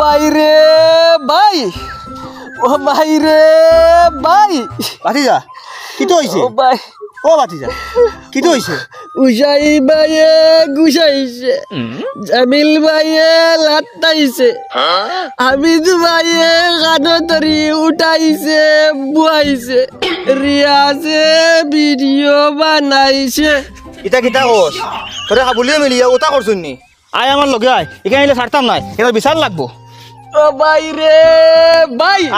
বাইরে ভাই ও বাইরে ভাই বাতিজা কি তো হইছে? ও ভাই ও বাতিজা কি তো হইছে? উষাই ভাইয়ে গুছাইছে জামিল ভাইয়ে লাত্তাইছে। হামিদ ভাইয়ে কানো ধরি উঠাইছে বুয়াইছে। রিয়াজে ভিডিও বানাইছে। ইটা কিতা কোস? তোরে হাবুলিয়ে মিলিয়ে ওটা করছুন নি? আয় আমার লগে আয়। এখানে এলে ছাড়তাম নাই। এটা বিচার লাগবো। রে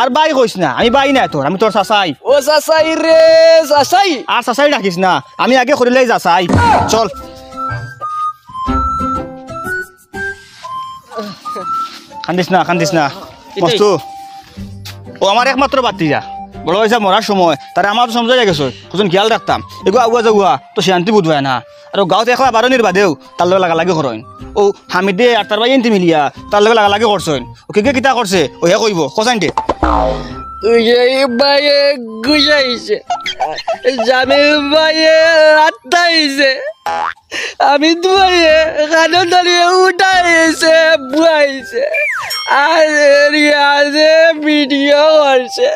আর বাই কইস না আমি বাই না তোর আমি তোর চাচাই। ও চাচাই রে চাচাই। আর চাচাই ডাকিস না আমি আগে করিলেই যাচাই চল। কান্দিস না কান্দিস না। মস্তু ও আমার একমাত্র বাতি যা বড় হয়েছে মরার সময় তারা আমার তো সমঝাই গেছো কুজন খেয়াল রাখতাম এগুলো আগুয়া যাগুয়া তো শান্তি বুধবায় না আর গাঁৱত একলা বারণির বাদেও তার লগে লাগা লাগি করেন ও হামিদে আর তার এনতি মিলিয়া তার লগে লাগা লাগি করছেন ও কে কে কিতা করছে ও হে কইব আর রিয়াজে ভিডিও করছে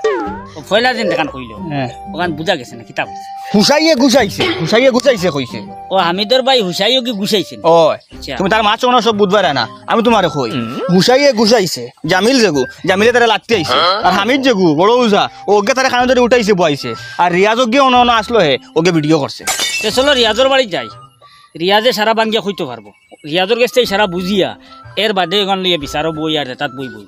ফয়লা যেন দেখান কইল। হ্যাঁ। ওখান বুঝা গেছে না কিতাব হুসাইয়ে গুছাইছে হুসাইয়ে গুছাইছে কইছে। ও হামিদর ভাই হুসাইও কি গুছাইছেন ও আচ্ছা। তুমি তার মাছ না সব বুধবার না আমি তোমারে কই। গুছাইয়ে গুছাইছে জামিল যেগু জামিলে তারা লাগতে আইছে আর হামিদ যেগু বড় উজা ওকে তারা খানা ধরে উঠাইছে বয়াইছে আর রিয়াজ ওকে অন অন আসলো হে ওকে ভিডিও করছে তে চলো রিয়াজর বাড়ি যাই। রিয়াজে সারা বাঙ্গিয়া কইতে পারব রিয়াজর কাছে সারা বুঝিয়া এর বাদে এখান লইয়া বিচারো বই আর তাত বই বই